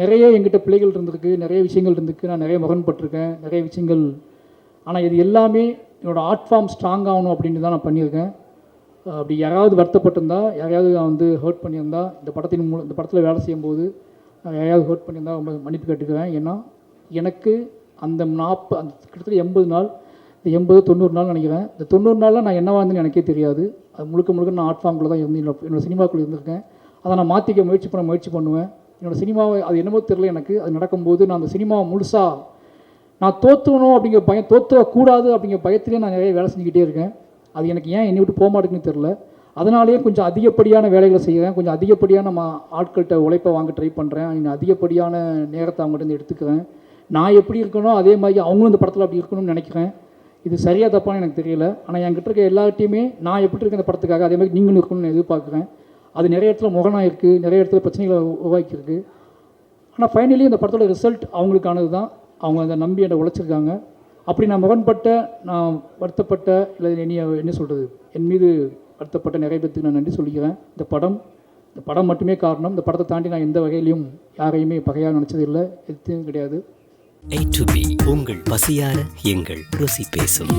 நிறைய எங்கிட்ட பிள்ளைகள் இருந்திருக்கு நிறைய விஷயங்கள் இருந்திருக்கு நான் நிறைய முரண்பட்டிருக்கேன் நிறைய விஷயங்கள். ஆனால் இது எல்லாமே என்னோட ஆர்ட் ஃபார்ம் ஸ்ட்ராங் ஆகணும் அப்படின்னு தான் நான் பண்ணியிருக்கேன். அப்படி யாராவது வருத்தப்பட்டிருந்தா யாரையாவது நான் வந்து ஹர்ட் பண்ணியிருந்தா இந்த படத்தின் மூலம் இந்த படத்தில் வேலை செய்யும்போது நான் யாரையாவது ஹர்ட் பண்ணியிருந்தா ரொம்ப மன்னிப்பு கேட்டுக்கிறேன் ஏன்னா எனக்கு அந்த நாற்பது அந்த கிட்டத்தட்ட எண்பது நாள் இந்த எண்பது தொண்ணூறு நாள் நினைக்கிறேன். இந்த தொண்ணூறு நாளில் நான் என்னவா இருந்தேன்னு எனக்கே தெரியாது. அது முழுக்க முழுக்க நான் ஆர்ட் ஃபார்ம்குள்ளே தான் இருந்து என்னோட என்னோட சினிமாக்குள்ளே இருந்திருக்கேன். அதை நான் மாற்றிக்க முயற்சி பண்ண முயற்சி பண்ணுவேன். என்னோடய சினிமாவை அது என்னமோ தெரில எனக்கு. அது நடக்கும்போது நான் அந்த சினிமாவை முழுசாக நான் தோற்றுணும் அப்படிங்கிற பயம் தோற்றக்கூடாது அப்படிங்கிற பயத்திலே நான் நிறைய வேலை செஞ்சுக்கிட்டே இருக்கேன். அது எனக்கு ஏன் என்னை விட்டு போக மாட்டேங்குன்னு தெரில அதனாலேயே கொஞ்சம் அதிகப்படியான வேலைகளை செய்கிறேன் கொஞ்சம் அதிகப்படியான மா ஆட்கள்கிட்ட உழைப்பை வாங்க ட்ரை பண்ணுறேன் இன்னும் அதிகப்படியான நேரத்தை அவங்ககிட்ட எடுத்துக்கிறேன் நான் எப்படி இருக்கணும் அதே மாதிரி அவங்களும் இந்த படத்தில் அப்படி இருக்கணும்னு நினைக்கிறேன். இது சரியாக தப்பான்னு எனக்கு தெரியல. ஆனால் என்கிட்ட இருக்க எல்லார்ட்டையுமே நான் எப்படி இருக்கேன் இந்த படத்துக்காக அதே மாதிரி நீங்களும் இருக்கணும்னு எதிர்பார்க்குறேன். அது நிறைய இடத்துல முரணாக இருக்குது நிறைய இடத்துல பிரச்சனைகளை உருவாக்கியிருக்கு. ஆனால் ஃபைனலி இந்த படத்தோட ரிசல்ட் அவங்களுக்கானது தான். அவங்க அதை நம்பி என்னை உழைச்சிருக்காங்க. அப்படி நான் முரண்பட்ட நான் வருத்தப்பட்ட இல்லை இனி என்ன சொல்கிறது என் மீது வருத்தப்பட்ட நிறைய பேத்துக்கு நான் நன்றி சொல்லிக்கிறேன். இந்த படம் இந்த படம் மட்டுமே காரணம். இந்த படத்தை தாண்டி நான் எந்த வகையிலையும் யாரையுமே பகையாக நினச்சது இல்லை எதுவும் கிடையாது. To B உங்கள் பசியார எங்கள் ருசி பேசும்.